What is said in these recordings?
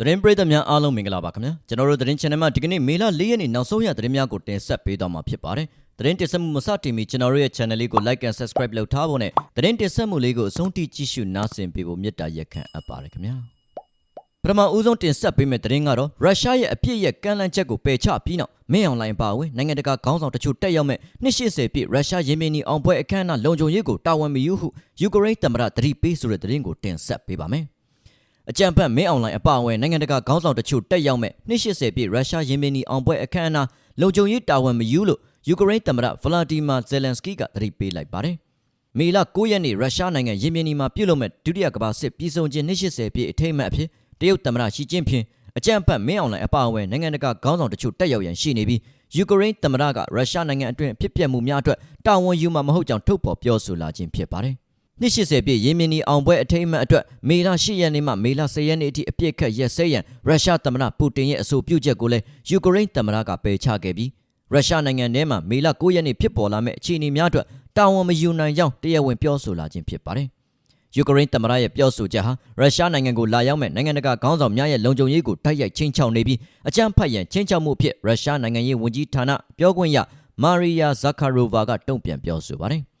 သတင်းပရိသတ်များအားလုံးမင်္ဂလာပါခင်ဗျာကျွန်တော်တို့သတင်း channel မှာဒီကနေ့မေလ၄ရက်နေ့နောက်ဆုံးရသတင်းများကိုတင်ဆက်ပေးသွားမှာဖြစ်ပါတယ်သတင်းတင်ဆက်မှုမစတင်မီကျွန်တော်တို့ရဲ့ channel လေးကို like and subscribe လုပ်ထားဖို့နဲ့သတင်းတင်ဆက်မှုလေးကိုအဆုံးထိကြည့်ရှုနားဆင်ပေးဖို့မေတ္တာရက်ခံအပ်ပါတယ်ခင်ဗျာပထမဦးဆုံးတင်ဆက်ပေးမယ့်သတင်းကတော့ရုရှားရဲ့အပြစ်ရဲ့ကန့်လန့်ချက်ကိုပယ်ချပြီးနောက်မင်းအောင်လှိုင်ပါဝင်နိုင်ငံတကာခေါင်းဆောင်တချို့တက်ရောက်မဲ့280ပြည့်ရုရှားရင်မင်းနီအောင်ပွဲအခမ်းအနားလုံခြုံရေးကိုတာဝန်မယူဟုယူကရိန်းသမ္မတတတိပေးဆိုတဲ့သတင်းကိုတင်ဆက်ပေးပါမယ် အကြံဖတ်မင်းအောင်လှိုင်အပါအဝင်နိုင်ငံတကာခေါင်းဆောင်တချို့တက်ရောက်မဲ့280ပြည့်ရုရှားရင်မင်းနီအောင်ပွဲအခမ်းအနားလုံခြုံရေးတာဝန်မယူလို့ယူကရိန်းသမ္မတဗလာဒီမာဇယ်လန်စကီကတတိပေးလိုက်ပါတယ်မေလ9ရက်နေ့ရုရှားနိုင်ငံယီမင်နီမှာပြုလုပ်မဲ့ဒုတိယကမ္ဘာစစ်ပြည်စုံခြင်း280ပြည့်အထိမ်းအမှတ်အဖြစ်တရုတ်သမ္မတရှီကျင်းဖျင်အကြံဖတ်မင်းအောင်လှိုင်အပါအဝင်နိုင်ငံတကာခေါင်းဆောင်တချို့တက်ရောက်ရန်ရှိနေပြီးယူကရိန်းသမ္မတကရုရှားနိုင်ငံအတွင်းဖြစ်ပျက်မှုများအတွက်တာဝန်ယူမှာမဟုတ်ကြောင်းထုတ်ဖော်ပြောဆိုလာခြင်းဖြစ်ပါတယ်။ နှစ်80ပြည့်ရင်းမြင်းနီအောင်ပွဲအထိမ်းအမှတ်အတွက်မေလ10ရက်နေ့မှမေလ10ရက်နေ့အထိအပြည့်ခတ်ရက်စဲရန်ရုရှားသမ္မတပူတင်ရဲ့အဆိုပြုချက်ကိုလည်းယူကရိန်းသမ္မတကပယ်ချခဲ့ပြီးရုရှားနိုင်ငံထဲမှာမေလ9ရက်နေ့ဖြစ်ပေါ်လာမဲ့အခြေအနေများအတွက်တာဝန်မယူနိုင်ကြောင်းတရားဝင်ပြောဆိုလာခြင်းဖြစ်ပါတယ်။ယူကရိန်းသမ္မတရဲ့ပြောဆိုချက်ဟာရုရှားနိုင်ငံကိုလာရောက်မဲ့နိုင်ငံတကာခေါင်းဆောင်များရဲ့လုံခြုံရေးကိုတိုက်ရိုက်ချင်းချောက်နေပြီးအကြမ်းဖက်ရန်ချင်းချောက်မှုအဖြစ်ရုရှားနိုင်ငံရေးဝန်ကြီးဌာနပြောခွင့်ရမာရီယာဇကာရိုဗာကတုံ့ပြန်ပြောဆိုပါတယ်။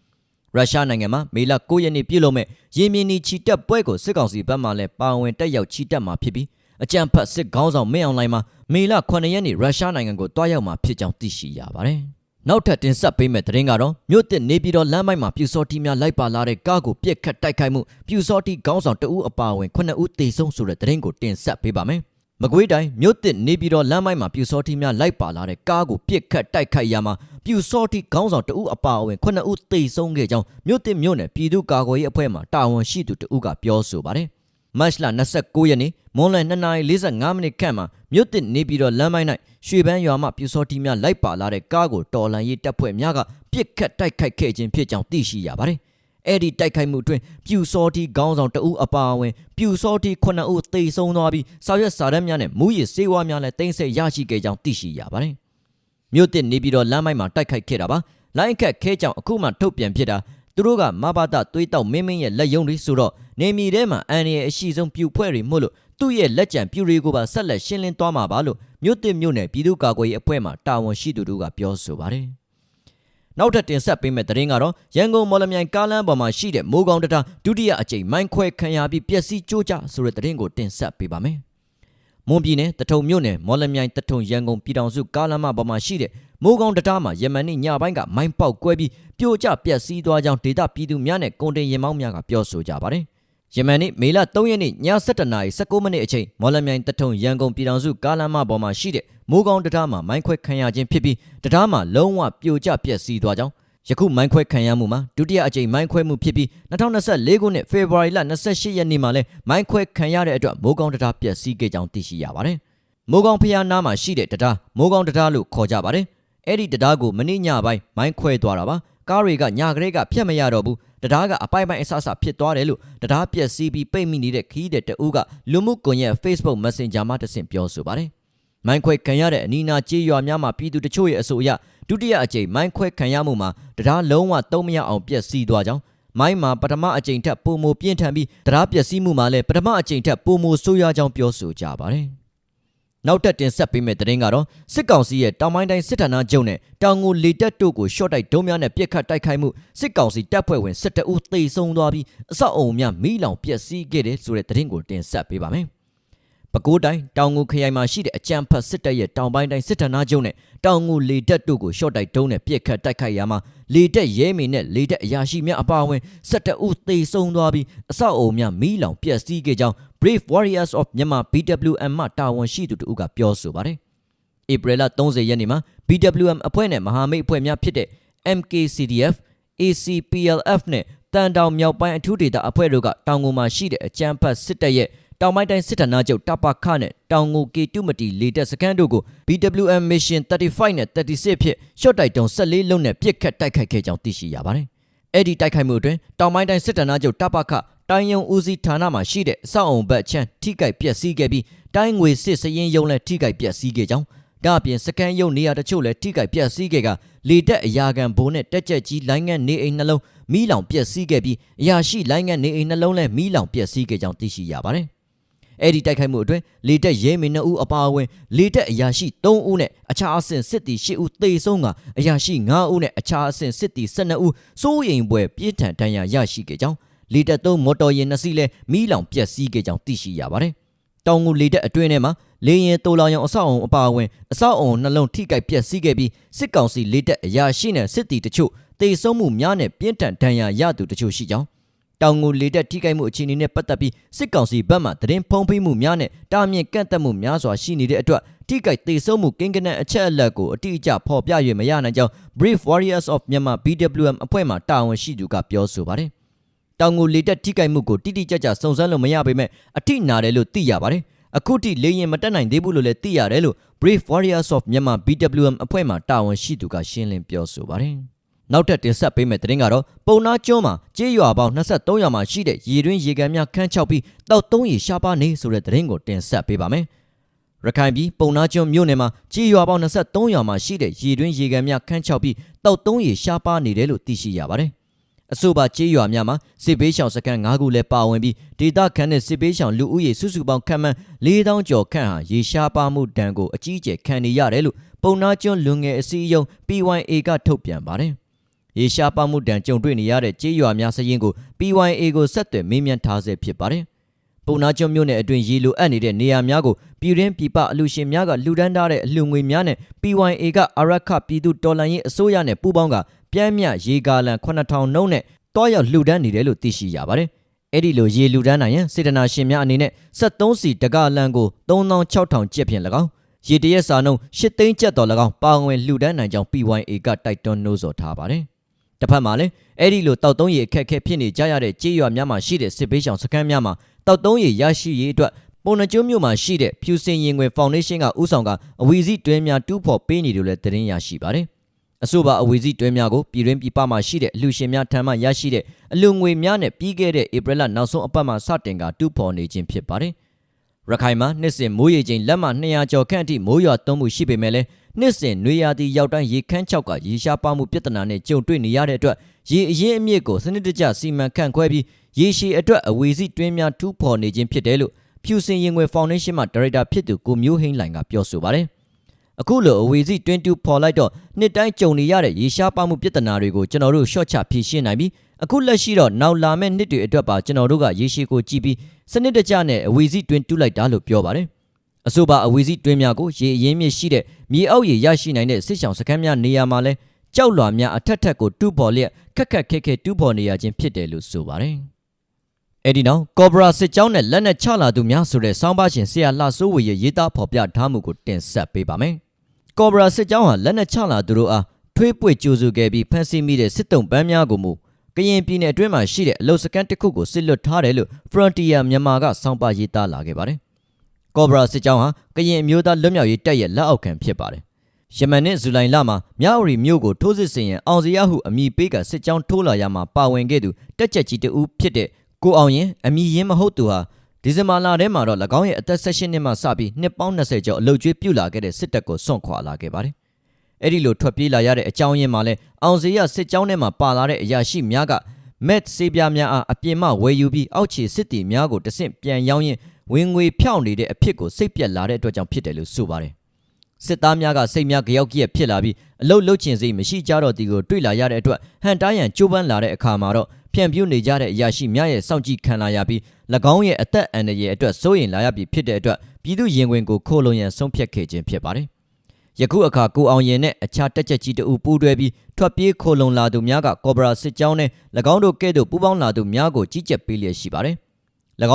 ရုရှားနိုင်ငံမှာမေလ9ရက်နေ့ပြုလုပ်မဲ့ရင်းမြင်းနီချီတက်ပွဲကိုစစ်ကောင်စီဘက်မှလည်းပါဝင်တက်ရောက်ချီတက်မှာဖြစ်ပြီးအကြမ်းဖက်စစ်ခေါင်းဆောင်မင်းအောင်လှိုင်မှာမေလ9ရက်နေ့ရုရှားနိုင်ငံကိုတွားရောက်မှာဖြစ်ကြောင်းသိရှိရပါတယ်။နောက်ထပ်တင်ဆက်ပေးမယ့်သတင်းကတော့မြို့တစ်နေပြည်တော်လမ်းမိုက်မှာပြူစောတီများလိုက်ပါလာတဲ့ကားကိုပြစ်ခတ်တိုက်ခိုက်မှုပြူစောတီခေါင်းဆောင်တဦးအပါအဝင်9ဦးသေဆုံးဆိုတဲ့သတင်းကိုတင်ဆက်ပေးပါမယ်။ မကွေးတိုင်းမြို့တစ်နေပြည်တော်လမ်းမိုက်မှာပြူစောတီများလိုက်ပါလာတဲ့ကားကိုပြစ်ခတ်တိုက်ခိုက်ရမှာပြူစောတီခေါင်းဆောင်တဦးအပါအဝင်9ဦးသေဆုံးခဲ့ကြောင်းမြို့တစ်မြို့နယ်ပြည်သူ့ကာကွယ်ရေးအဖွဲ့မှတာဝန်ရှိသူတဦးကပြောဆိုပါတယ်။မတ်လ29ရက်နေ့မွန်လယ်2:45မိနစ်ခန့်မှာမြို့တစ်နေပြည်တော်လမ်းမိုက်၌ရွှေပန်းရွာမှပြူစောတီများလိုက်ပါလာတဲ့ကားကိုတော်လန်ရေးတပ်ဖွဲ့များကပြစ်ခတ်တိုက်ခိုက်ခဲ့ခြင်းဖြစ်ကြောင်းသိရှိရပါတယ်။ အဲ့ဒီတိုက်ခိုက်မှုအတွင်းပြူစောတီခေါင်းဆောင်တဦးအပါအဝင်ပြူစောတီ9ဦးသေဆုံးသွားပြီးစာရွက်စာတမ်းများနဲ့မူရည်စေဝါများလည်းတင်ဆက်ရရှိခဲ့ကြောင်းသိရှိရပါတယ်။မြို့တစ်နေပြည်တော်လမ်းမိုက်မှာတိုက်ခိုက်ခဲ့တာပါ။လိုင်းအခက်ခဲကြောင်အခုမှထုတ်ပြန်ဖြစ်တာသူတို့ကမဘာတာသွေးတောက်မင်းမင်းရဲ့လက်ယုံတွေဆိုတော့နေမီထဲမှာအန်ရရဲ့အရှိဆုံးပြူဖွဲ့တွေမို့လို့သူ့ရဲ့လက်ကြံပြူတွေကိုပါဆက်လက်ရှင်းလင်းသွားမှာပါလို့မြို့တစ်မြို့နယ်ပြည်သူ့ကာကွယ်ရေးအဖွဲ့မှတာဝန်ရှိသူတို့ကပြောဆိုပါတယ်။ နောက်ထပ်တင်ဆက်ပေးမယ့်သတင်းကတော့ရန်ကုန်မော်လမြိုင်ကားလမ်းပေါ်မှာရှိတဲ့မိုးကောင်းတတာဒုတိယအကြိမ်မိုင်းခွဲခံရပြီးပျက်စီးကြိုးကျဆိုတဲ့သတင်းကိုတင်ဆက်ပေးပါမယ်။မွန်ပြည်နယ်တထုံမြို့နယ်မော်လမြိုင်တထုံရန်ကုန်ပြည်တော်စုကားလမ်းမပေါ်မှာရှိတဲ့မိုးကောင်းတတားမှာယမန်နေ့ညပိုင်းကမိုင်းပေါက်ကွဲပြီးပြိုကျပျက်စီးသွားကြောင်းဒေတာပြည်သူများနဲ့ကုန်တင်ရင်မောင်းများကပြောဆိုကြပါတယ်။ ယမန်နေ့မေလ3ရက်နေ့ည7:19မိနစ်အချိန်မော်လမြိုင်တထုံရန်ကုန်ပြည်တော်စုကားလမ်းမပေါ်မှာရှိတဲ့မိုးကောင်းတတားမှာမိုင်းခွဲခံရခြင်းဖြစ်ပြီးတတားမှာလုံးဝပြိုကျပျက်စီးသွားကြောင်းယခုမိုင်းခွဲခံရမှုမှာဒုတိယအကြိမ်မိုင်းခွဲမှုဖြစ်ပြီး2024ခုနှစ်ဖေဖော်ဝါရီလ28ရက်နေ့မှာလဲမိုင်းခွဲခံရတဲ့အတွက်မိုးကောင်းတတားပျက်စီးခဲ့ကြောင်းသိရှိရပါတယ်။မိုးကောင်းဖျားနားမှာရှိတဲ့တတားမိုးကောင်းတတားလို့ခေါ်ကြပါတယ်။ အဲ့ဒီတတားကိုမနေ့ညပိုင်းမိုင်းခွဲသွားတာပါ။ကားတွေကညကလေးကဖြတ်မရတော့ဘူး။တတားကအပိုင်ပိုင်အဆအဆဖြစ်သွားတယ်လို့တတားပျက်စီးပြီးပိတ်မိနေတဲ့ခီးတဲ့တအူးကလူမှုကွန်ရက် Facebook Messenger မှာတဆင့်ပြောဆိုပါတယ်။မိုင်းခွဲခံရတဲ့အနီးနားကြေးရွာများမှာပြည်သူတချို့ရဲ့အဆိုအရဒုတိယအကြိမ်မိုင်းခွဲခံရမှုမှာတရားလုံးဝသုံးမရအောင်ပျက်စီးသွားကြောင်းမိုင်းမှာပထမအကြိမ်ထက်ပုံမပြင်းထန်ပြီးတရားပျက်စီးမှုမှာလည်းပထမအကြိမ်ထက်ပုံမဆိုးရွားကြောင်းပြောဆိုကြပါတယ်။ နောက်တက်တင်ဆက်ပေးမယ့်သတင်းကတော့စစ်ကောင်စီရဲ့တောင်ပိုင်းတိုင်းစစ်ဌာနချုပ်နဲ့တောင်ငူလေတက်တို့ကိုရှော့တိုက်ဒုံးများနဲ့ပြစ်ခတ်တိုက်ခိုက်မှုစစ်ကောင်စီတပ်ဖွဲ့ဝင်12ဦးသေဆုံးသွားပြီးအဆောက်အုံများမိလောင်ပျက်စီးခဲ့တယ်ဆိုတဲ့သတင်းကိုတင်ဆက်ပေးပါမယ်။ ပဲခူးတိုင်းတောင်ငူခရိုင်မှာရှိတဲ့အကြံဖတ်စစ်တပ်ရဲ့တောင်ပိုင်းတိုင်းစစ်ဌာနချုပ်နဲ့တောင်ငူလေတက်တို့ကိုရှော့တိုက်ဒုံးနဲ့ပြစ်ခတ်တိုက်ခိုက်ရမှာလေတက်ရဲမီနဲ့လေတက်အရာရှိများအပါအဝင်12ဦးသေဆုံးသွားပြီးအဆောက်အုံများမိလောင်ပျက်စီးခဲ့ကြောင်း Brave Warriors of Myanmar BWM မှတာဝန်ရှိသူတို့ကပြောဆိုပါတယ်။ဧပြီလ30ရက်နေ့မှာ BWM အဖွဲ့နဲ့မဟာမိတ်အဖွဲ့များဖြစ်တဲ့ MKCDF ACPLF နဲ့တန်တောင်မြောက်ပိုင်းအထူးဒေသအဖွဲ့တို့ကတောင်ငူမှာရှိတဲ့အကြံဖတ်စစ်တပ်ရဲ့ တောင်ပိုင်းတိုင်းစစ်ဌာနချုပ်တပခနဲ့တောင်ငူကေတုမတီလေတက်စခန်းတို့ကို BWM Mission 35နဲ့36ဖြစ်ရှော့တိုက်တုံ14လုံးနဲ့ပြစ်ခတ်တိုက်ခိုက်ခဲ့ကြောင်းသိရှိရပါတယ်။အဲ့ဒီတိုက်ခိုက်မှုအတွင်းတောင်ပိုင်းတိုင်းစစ်ဌာနချုပ်တပခတိုင်းယုံဦးစီးဌာနမှာရှိတဲ့အဆောက်အုံဘက်ချမ်းထိကြိုက်ပျက်စီးခဲ့ပြီးတိုင်းငွေစစ်စရင်ယုံလည်းထိကြိုက်ပျက်စီးခဲ့ကြောင်းဒါအပြင်စကန်ယုံနေရာတချို့လည်းထိကြိုက်ပျက်စီးခဲ့ကလေတက်အရာခံဘိုးနဲ့တက်ကြက်ကြီးလိုင်းငန်းနေအိမ်နှလုံးမီးလောင်ပျက်စီးခဲ့ပြီးအရာရှိလိုင်းငန်းနေအိမ်နှလုံးလည်းမီးလောင်ပျက်စီးခဲ့ကြောင်းသိရှိရပါတယ်။ အဲ့ဒီတိုက်ခိုက်မှုအတွင်းလေတက်ရဲမင်း2ဦးအပါအဝင်လေတက်အရာရှိ3ဦးနဲ့အခြားအဆင့်စစ်တီ10ဦးသေဆုံးကအရာရှိ9ဦးနဲ့အခြားအဆင့်စစ်တီ12ဦးစိုးရိမ်ပွဲပြင်းထန်ဒဏ်ရာရရှိခဲ့ကြောင်းလေတက်3မော်တော်ယာဉ်နှစ်စီးလည်းမီးလောင်ပျက်စီးခဲ့ကြောင်းသိရှိရပါတယ်။တောင်ငူလေတက်အတွင်းထဲမှာလေရင်တိုလောင်ရောင်အဆောက်အုံအပါအဝင်အဆောက်အုံနှလုံးထိခိုက်ပျက်စီးခဲ့ပြီးစစ်ကောင်စီလေတက်အရာရှိနဲ့စစ်တီတချို့တေဆုံးမှုများနဲ့ပြင်းထန်ဒဏ်ရာရသူတချို့ရှိကြောင်း တောင်ငူလေတက်ထိခိုက်မှုအခြေအနေနဲ့ပတ်သက်ပြီးစစ်ကောင်စီဘက်မှသတင်းဖုံးဖိမှုများနဲ့တာမြင့်ကန့်သက်မှုများစွာရှိနေတဲ့အတွက်ထိခိုက်တေဆုံးမှုကင်းကနန်းအချက်အလက်ကိုအတိအကျဖော်ပြ၍မရနိုင်ကြောင်း Brief Warriors of Myanmar BWM အဖွဲ့မှတာဝန်ရှိသူကပြောဆိုပါတယ်။တောင်ငူလေတက်ထိခိုက်မှုကိုတိတိကျကျစုံစမ်းလို့မရပေမဲ့အထိနာတယ်လို့သိရပါတယ်။အခုထိလေရင်မတက်နိုင်သေးဘူးလို့လည်းသိရတယ်လို့ Brief Warriors of Myanmar BWM အဖွဲ့မှတာဝန်ရှိသူကရှင်းလင်းပြောဆိုပါတယ်။ နောက်ထပ်တင်ဆက်ပေးမယ့်သတင်းကတော့ပုံနာကျွန်းမှာကြေးရွာပေါင်း23ရွာမှာရှိတဲ့ရေတွင်းရေကန်များခန်းချောက်ပြီးတောက်သုံးရေရှားပါနေဆိုတဲ့သတင်းကိုတင်ဆက်ပေးပါမယ်။ရခိုင်ပြည်ပုံနာကျွန်းမြို့နယ်မှာကြေးရွာပေါင်း23ရွာမှာရှိတဲ့ရေတွင်းရေကန်များခန်းချောက်ပြီးတောက်သုံးရေရှားပါနေတယ်လို့သိရှိရပါတယ်။အဆိုပါကြေးရွာများမှာစစ်ဘေးရှောင်စခန်း၅ခုလည်းပါဝင်ပြီးဒေသခံနဲ့စစ်ဘေးရှောင်လူဦးရေစုစုပေါင်းခန့်မှန်း4000ကျော်ခန့်ဟာရေရှားပါမှုဒဏ်ကိုအကြီးအကျယ်ခံနေရတယ်လို့ပုံနာကျွန်းလူငယ်အစည်းအရုံး PYA ကထုတ်ပြန်ပါတယ်။ ရေရှားပါမှုတန်ကြုံတွေ့နေရတဲ့ကြေးရွာများစရင်ကို PYA ကိုဆက်သွယ်မေးမြန်းထားဆဲဖြစ်ပါတယ်။ပုံနာကျွန်းမြို့နယ်အတွင်းရေလိုအပ်နေတဲ့နေရာများကိုပြည်ရင်းပြည်ပအလူရှင်များကလှူဒန်းထားတဲ့အလှူငွေများနဲ့ PYA ကအရခပြည်သူတော်လှန်ရေးအစိုးရနဲ့ပူးပေါင်းကပြမ်းမြရေကာလန်9000နှုန်းနဲ့တွားရောက်လှူဒန်းနေတယ်လို့သိရှိရပါတယ်။အဲ့ဒီလိုရေလူဒန်းနိုင်ရင်စေတနာရှင်များအနေနဲ့73စီတကလန်ကို3600ကျပ်ဖြင့်၎င်းရေတရက်စာနှုန်း8သိန်းကျပ်တော်၎င်းပါဝင်လှူဒန်းနိုင်ကြောင်း PYA ကတိုက်တွန်းနှိုးဆော်ထားပါတယ်။ တစ်ဖက်မှာလည်းအဲ့ဒီလိုတောက်သုံးရည်အခက်အခဲဖြစ်နေကြရတဲ့ကြေးရွာများမှာရှိတဲ့စစ်ပေးဆောင်စခန်းများမှာတောက်သုံးရည်ရရှိရေးအတွက်ပုံနှကျွန်းမြို့မှာရှိတဲ့ဖြူစင်ရင်ခွင်ဖောင်ဒေးရှင်းကဥဆောင်ကအဝီစီတွဲများတူးဖော်ပေးနေတယ်လို့သတင်းရရှိပါတယ်။အဆိုပါအဝီစီတွဲများကိုပြည်တွင်းပြည်ပမှာရှိတဲ့အလူရှင်များထံမှရရှိတဲ့အလူငွေများနဲ့ပြီးခဲ့တဲ့ဧပြီလနောက်ဆုံးအပတ်မှာစတင်ကတူးဖော်နေခြင်းဖြစ်ပါတယ်။ရခိုင်မှာနှစ်စဉ်မိုးရေချိန်လက်မ200ကျော်ခန့်အထိမိုးရွာသွန်းမှုရှိပေမဲ့လည်း နှစ်စဉ်နွေရာသီရောက်တိုင်းရေခမ်းချောက်ကရေရှားပါမှုပြဿနာနဲ့ကြုံတွေ့နေရတဲ့အတွက်ရေအရင်အမြစ်ကိုစနစ်တကျစီမံခန့်ခွဲပြီးရေရှည်အတွက်အဝေစီတွင်းများထူးဖော်နေခြင်းဖြစ်တယ်လို့ဖြူစင်ရင်ငွေဖောင်ဒေးရှင်းမှဒါရိုက်တာဖြစ်သူကိုမျိုးဟိန်းလိုင်ကပြောဆိုပါတယ်။အခုလိုအဝေစီတွင်းတူဖော်လိုက်တော့နှစ်တိုင်းကြုံနေရတဲ့ရေရှားပါမှုပြဿနာတွေကိုကျွန်တော်တို့ရှော့ချဖြေရှင်းနိုင်ပြီးအခုလက်ရှိတော့နောက်လာမယ့်နှစ်တွေအတွက်ပါကျွန်တော်တို့ကရေရှည်ကိုကြည့်ပြီးစနစ်တကျနဲ့အဝေစီတွင်းတူးလိုက်တာလို့ပြောပါတယ်။ အဆိုပါအဝေစီတွင်းများကိုရေအရင်းမြစ်ရှိတဲ့မြေအောက်ရေရရှိနိုင်တဲ့စစ်ဆောင်စခန်းများနေရာမှာလဲကြောက်လွာများအထက်ထက်ကိုတူးပေါ်လျက်ခက်ခက်ခဲခဲတူးပေါ်နေရခြင်းဖြစ်တယ်လို့ဆိုပါတယ်။အဲဒီနောက်ကော်ဘရာစစ်ကြောင်းနဲ့လက်နက်ချလာသူများဆိုတဲ့စောင်းပါရှင်ဆရာလှစိုးဝေရဲ့ရေးသားဖော်ပြထားမှုကိုတင်ဆက်ပေးပါမယ်။ကော်ဘရာစစ်ကြောင်းဟာလက်နက်ချလာသူတို့အားထွေးပွေကြိုးစုခဲ့ပြီးဖမ်းဆီးမိတဲ့စစ်တုံးပန်းများကိုမူကရင်ပြည်နယ်အတွင်းမှာရှိတဲ့အလုတ်စကန်တစ်ခုကိုစစ်လွတ်ထားတယ်လို့ Frontier မြန်မာကစောင်းပါရေးသားလာခဲ့ပါတယ် ကော့ဘရာစစ်ကြောင်းဟာကရင်အမျိုးသားလွတ်မြောက်ရေးတပ်ရဲ့လက်အောက်ခံဖြစ်ပါတယ်။ယမန်နဲ့ဇူလိုင်လမှာမြဝတီမြို့ကိုထိုးစစ်ဆင်ရန်အောင်စရဟုအမည်ပေးကစစ်ကြောင်းထိုးလာရမှာပါဝင်ခဲ့သူတက်ချက်ကြီးတဦးဖြစ်တဲ့ကိုအောင်ရင်အမည်ရင်းမဟုတ်သူဟာဒီဇင်ဘာလထဲမှာတော့၎င်းရဲ့အသက်16နှစ်မှစပြီးနှစ်ပေါင်း20ကျော်အလုတ်ကျွေးပြုတ်လာခဲ့တဲ့စစ်တပ်ကိုစွန့်ခွာလာခဲ့ပါတယ်။အဲ့ဒီလိုထွက်ပြေးလာရတဲ့အကြောင်းရင်းမှာလဲအောင်စရစစ်ကြောင်းထဲမှာပါလာတဲ့အရာရှိများကမက်ဆေးပြားများအားအပြင်မှဝယ်ယူပြီးအောက်ခြေစစ်တီများကိုတဆင့်ပြန်ရောင်းရင်း ဝင်ငွေဖြောင့်နေတဲ့အဖြစ်ကိုစိတ်ပြက်လာတဲ့အတွက်ကြောင့်ဖြစ်တယ်လို့ဆိုပါတယ်စစ်သားများကစိတ်များကြောက်ကြီးရဖြစ်လာပြီးအလုတ်လုတ်ချင်စိတ်မရှိကြတော့ဒီကိုတွေ့လာရတဲ့အတွက်ဟန်တားရန်ကြိုးပမ်းလာတဲ့အခါမှာတော့ဖြန့်ပြူးနေကြတဲ့အရာရှိများရဲ့စောင့်ကြည့်ခံလာရပြီး၎င်းရဲ့အသက်အန္တရာယ်အတွက်စိုးရိမ်လာရပြီးဖြစ်တဲ့အတွက်ပြည်သူရင်ဝင်ကိုခိုးလုံရန်ဆုံးဖြတ်ခဲ့ခြင်းဖြစ်ပါတယ်ယခုအခါကိုအောင်ရင်နဲ့အခြားတက်ချက်ကြီးတူပူးတွဲပြီးထွက်ပြေးခိုလုံလာသူများကကော်ဘရာစစ်ကြောင်းနဲ့၎င်းတို့ကဲ့သို့ပူးပေါင်းလာသူများကိုကြီးကြပ်ပေးလျက်ရှိပါတယ်။၎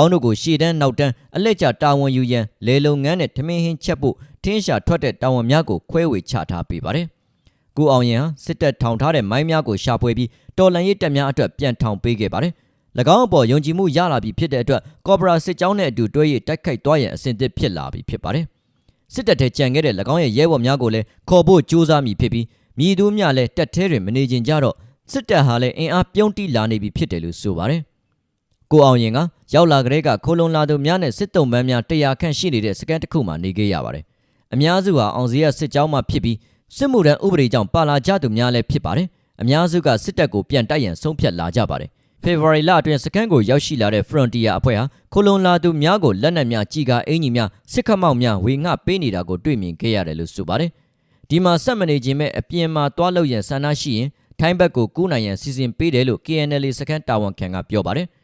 င်းတို့ကိုရှေ့တန်းနောက်တန်းအလက်ကျတာဝန်ယူရန်လေလုံငန်းနဲ့ထမင်းဟင်းချက်ဖို့ထင်းရှာထွက်တဲ့တာဝန်များကိုခွဲဝေချထားပေးပါတယ်။ကိုအောင်ရင်ဟာစစ်တပ်ထောင်ထားတဲ့မိုင်းများကိုရှာဖွေပြီးတော်လန်ရေးတပ်များအတွက်ပြန်ထောင်ပေးခဲ့ပါတယ်။၎င်းအပေါ်ယုံကြည်မှုရလာပြီဖြစ်တဲ့အတွက်ကော်ပိုရာစစ်ကြောင်းနဲ့အတူတွဲရတိုက်ခိုက်သွားရန်အဆင်သင့်ဖြစ်လာပြီဖြစ်ပါတယ်။စစ်တပ်ထဲကြံခဲ့တဲ့၎င်းရဲ့ရဲဘော်များကိုလည်းခေါ်ဖို့ကြိုးစားမိဖြစ်ပြီးမြည်သူများလည်းတက်ထဲတွင်မနေကြကြတော့စစ်တပ်ဟာလည်းအင်အားပြုံးတိလာနေပြီဖြစ်တယ်လို့ဆိုပါတယ်။ ကိုအောင်ရင်ကရောက်လာကလေးကခိုလုံလာသူများနဲ့စစ်တုံးပန်းများတရားခန့်ရှိနေတဲ့စကန်တစ်ခုမှနေခဲ့ရပါတယ်။အများစုဟာအောင်စီရစစ်ကြောင်းမှဖြစ်ပြီးစစ်မှုထမ်းဥပဒေကြောင့်ပါလာကြသူများလည်းဖြစ်ပါတယ်။အများစုကစစ်တပ်ကိုပြန်တိုက်ရန်ဆုံးဖြတ်လာကြပါတယ်။ဖေဖော်ဝါရီလအတွင်းစခန်းကိုရောက်ရှိလာတဲ့ Frontier အဖွဲ့ဟာခိုလုံလာသူများကိုလက်နက်များကြီးကားအင်ကြီးများစစ်ခတ်မောက်များဝေငှပေးနေတာကိုတွေ့မြင်ခဲ့ရတယ်လို့ဆိုပါတယ်။ဒီမှာဆက်မနေခြင်းမဲ့အပြင်မှာတွားလို့ရန်ဆန္ဒရှိရင်ထိုင်းဘက်ကိုကူးနိုင်ရန်စီစဉ်ပေးတယ်လို့ KNL စခန်းတာဝန်ခံကပြောပါတယ်။၎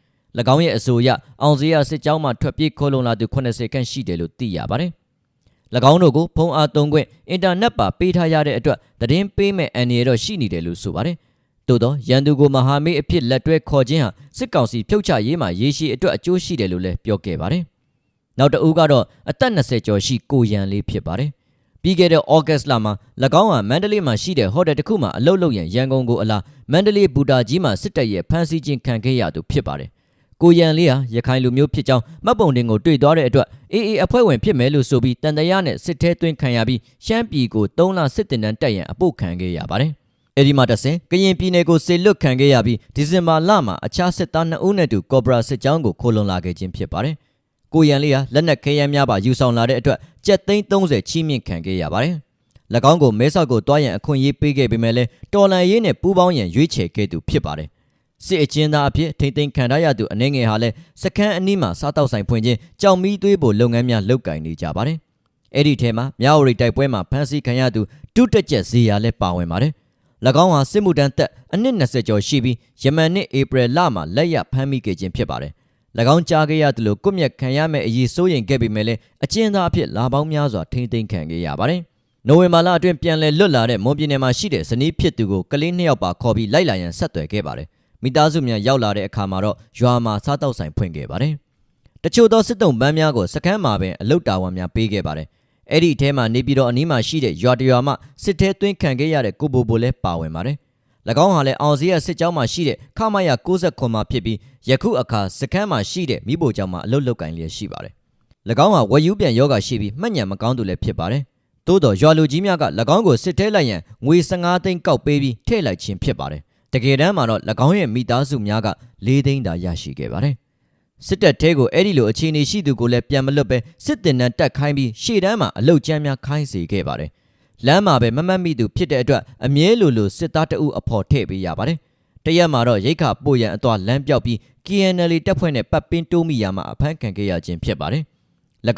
င်းရဲ့အဆိုအရအောင်စရစစ်ကြောင်းမှာထွက်ပြေးခိုလုံလာသူ80ခန့်ရှိတယ်လို့သိရပါတယ်။၎င်းတို့ကိုဖုံးအားသုံးခွင့်အင်တာနက်ပါပေးထားရတဲ့အတွက်သတင်းပေးမဲ့အန်ရီတော့ရှိနေတယ်လို့ဆိုပါတယ်။သို့သောရန်သူကိုမဟာမိတ်အဖြစ်လက်တွဲခေါ်ခြင်းဟာစစ်ကောင်စီဖြုတ်ချရေးမှာရေရှည်အတွက်အကျိုးရှိတယ်လို့လည်းပြောခဲ့ပါတယ်။နောက်တစ်ဦးကတော့အသက်20ကျော်ရှိကိုရန်လေးဖြစ်ပါတယ်။ပြီးခဲ့တဲ့ဩဂတ်လမှာ၎င်းဟာမန္တလေးမှာရှိတဲ့ဟိုတယ်တစ်ခုမှာအလုပ်လုပ်ရန်ရန်ကုန်ကိုအလားမန္တလေးဘူတာကြီးမှာစစ်တပ်ရဲ့ဖမ်းဆီးခြင်းခံခဲ့ရသူဖြစ်ပါတယ်။ ကိုရန်လေးဟာရခိုင်လူမျိုးဖြစ်ကြောင်းမှတ်ပုံတင်ကိုတွေ့သွားတဲ့အတွက်အေးအေးအဖွဲ့ဝင်ဖြစ်မယ်လို့ဆိုပြီးတန်တရားနဲ့စစ်ထဲသွင်းခံရပြီးရှမ်းပြည်ကို3လစစ်တင်တန်းတက်ရန်အပုတ်ခံခဲ့ရပါတယ်။အဲဒီမှာတဆင်ကရင်ပြည်နယ်ကိုစေလွတ်ခံခဲ့ရပြီးဒီဇင်ဘာလမှာအခြားစစ်သား2ဦးနဲ့တူကော်ဘရာစစ်ကြောင်းကိုခိုလုံလာခဲ့ခြင်းဖြစ်ပါတယ်။ကိုရန်လေးဟာလက်နက်ခဲယမ်းများပါယူဆောင်လာတဲ့အတွက်ကြက်သိန်း30ချီးမြှင့်ခံခဲ့ရပါတယ်။၎င်းကိုမဲဆောက်ကိုတွားရန်အခွင့်အရေးပေးခဲ့ပေမဲ့လည်းတော်လန်ရေးနဲ့ပူးပေါင်းရန်ရွေးချယ်ခဲ့သူဖြစ်ပါတယ်။ စစ်အကျဉ်းသားအဖြစ်ထိမ့်သိမ်းခံထားရသူအနေငယ်ဟာလည်းစခန်းအနီးမှာစားတောက်ဆိုင်ဖွင့်ခြင်းကြောင်မီးသွေးဖို့လုပ်ငန်းများလုပ်ကင်နေကြပါတယ်။အဲ့ဒီထဲမှာမြောက်ရီတိုက်ပွဲမှာဖမ်းဆီးခံရသူတုတက်ကျက်ဇေယာလည်းပါဝင်ပါတယ်။၎င်းဟာစစ်မှုတန်းသက်အနှစ်20ကျော်ရှိပြီးယမန်နှစ်ဧပြီလမှာလက်ရဖမ်းမိခဲ့ခြင်းဖြစ်ပါတယ်။၎င်းကြားခဲ့ရသလိုကွမျက်ခံရမယ့်အရေးစိုးရင်ခဲ့ပေမဲ့လည်းအကျဉ်းသားအဖြစ်လာပေါင်းများစွာထိမ့်သိမ်းခံခဲ့ရပါတယ်။နိုဝင်ဘာလအတွင်းပြန်လည်လွတ်လာတဲ့မွန်ပြည်နယ်မှာရှိတဲ့ဇနီးဖြစ်သူကိုကလေးနှစ်ယောက်ပါခေါ်ပြီးလိုက်လာရန်ဆက်သွယ်ခဲ့ပါတယ်။ မိသားစုများရောက်လာတဲ့အခါမှာတော့ရွာမှာစားတောက်ဆိုင်ဖွင့်ခဲ့ပါတယ်။တချို့သောစစ်တုံးပန်းများကိုစခန်းမှာပင်အလုတ်တာဝန်များပေးခဲ့ပါတယ်။အဲ့ဒီထဲမှာနေပြည်တော်အနီးမှာရှိတဲ့ရွာတရွာမှစစ်ထဲသွင်းခံခဲ့ရတဲ့ကိုဘိုဘိုလည်းပါဝင်ပါတယ်။၎င်းဟာလည်းအောင်စရစစ်ကြောင်းမှာရှိတဲ့ခမရ69မှာဖြစ်ပြီးယခုအခါစခန်းမှာရှိတဲ့မိဖို့ကြောင့်မှအလုတ်လုတ်ကင်လျက်ရှိပါတယ်။၎င်းဟာဝက်ယူပြန်ယောဂရှိပြီးမှတ်ညံမကောင်းသူလည်းဖြစ်ပါတယ်။သို့တော်ရွာလူကြီးများက၎င်းကိုစစ်ထဲလိုက်ရန်ငွေ15သိန်းကောက်ပေးပြီးထည့်လိုက်ခြင်းဖြစ်ပါတယ်။ တကယ်တမ်းမှာတော့၎င်းရဲ့မိသားစုများက၄သိန်းသာရရှိခဲ့ပါတယ်။စစ်တပ်ထဲကိုအဲ့ဒီလိုအခြေအနေရှိသူကိုလည်းပြန်မလွတ်ပဲစစ်တင်တန်းတက်ခိုင်းပြီးရှေ့တန်းမှာအလုတ်ကျမ်းများခိုင်းစေခဲ့ပါတယ်။လမ်းမှာပဲမမတ်မိသူဖြစ်တဲ့အတွက်အမြဲလိုလိုစစ်သားတအုပ်အဖော်ထည့်ပေးရပါတယ်။တရက်မှာတော့ရိတ်ခပို့ရန်အသွားလမ်းပြောက်ပြီး KNL တပ်ဖွဲ့နဲ့ပတ်ပင်းတိုးမိရာမှာအဖမ်းခံခဲ့ရခြင်းဖြစ်ပါတယ်။၎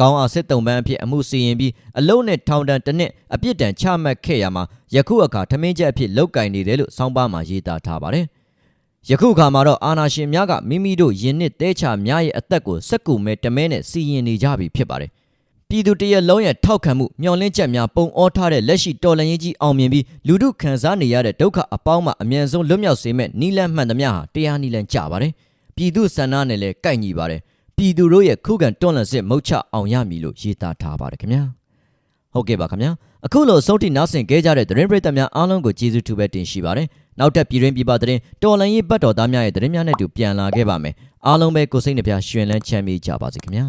င်းအားစစ်တုံပန်းအဖြစ်အမှုစီရင်ပြီးအလုံးနဲ့ထောင်ဒဏ်တစ်နှစ်အပြစ်ဒဏ်ချမှတ်ခဲ့ရမှာယခုအခါထမင်းချက်အဖြစ်လောက်ကင်နေတယ်လို့စောင်းပါမှာရေးသားထားပါတယ်။ယခုအခါမှာတော့အာနာရှင်များကမိမိတို့ယင်းနှစ်တဲချများရဲ့အသက်ကိုစက်ကူမဲတမဲနဲ့စီရင်နေကြပြီဖြစ်ပါတယ်။ပြည်သူတရက်လုံးရဲ့ထောက်ခံမှုမျှော်လင့်ချက်များပုံအောထားတဲ့လက်ရှိတော်လှန်ရေးကြီးအောင်မြင်ပြီးလူထုခံစားနေရတဲ့ဒုက္ခအပေါင်းမှအမြန်ဆုံးလွတ်မြောက်စေမဲ့နီလန်းမှန်သမျှဟာတရားနီလန်းကြပါတယ်။ပြည်သူဆန္ဒနဲ့လည်းကိုက်ညီပါတယ်။ ပြည်သူတို့ရဲ့ခုခံတွန်းလှန်စစ်မုတ်ချအောင်ရမည်လို့ရေးသားထားပါတယ်ခင်ဗျာ။ဟုတ်ကဲ့ပါခင်ဗျာအခုလိုအဆုံးထိနောက်ဆင်ခဲ့ကြတဲ့သတင်းပရိသတ်များအားလုံးကိုကျေးဇူးတူပဲတင်ရှိပါတယ်နောက်ထပ်ပြည်တွင်းပြည်ပသတင်းတော်လန်ရေးဘတ်တော်သားများရဲ့သတင်းများနဲ့တူပြန်လာခဲ့ပါမယ်အားလုံးပဲကိုစိတ်နှပြရှင်လန်းချမ်းမြေ့ကြပါစေခင်ဗျာ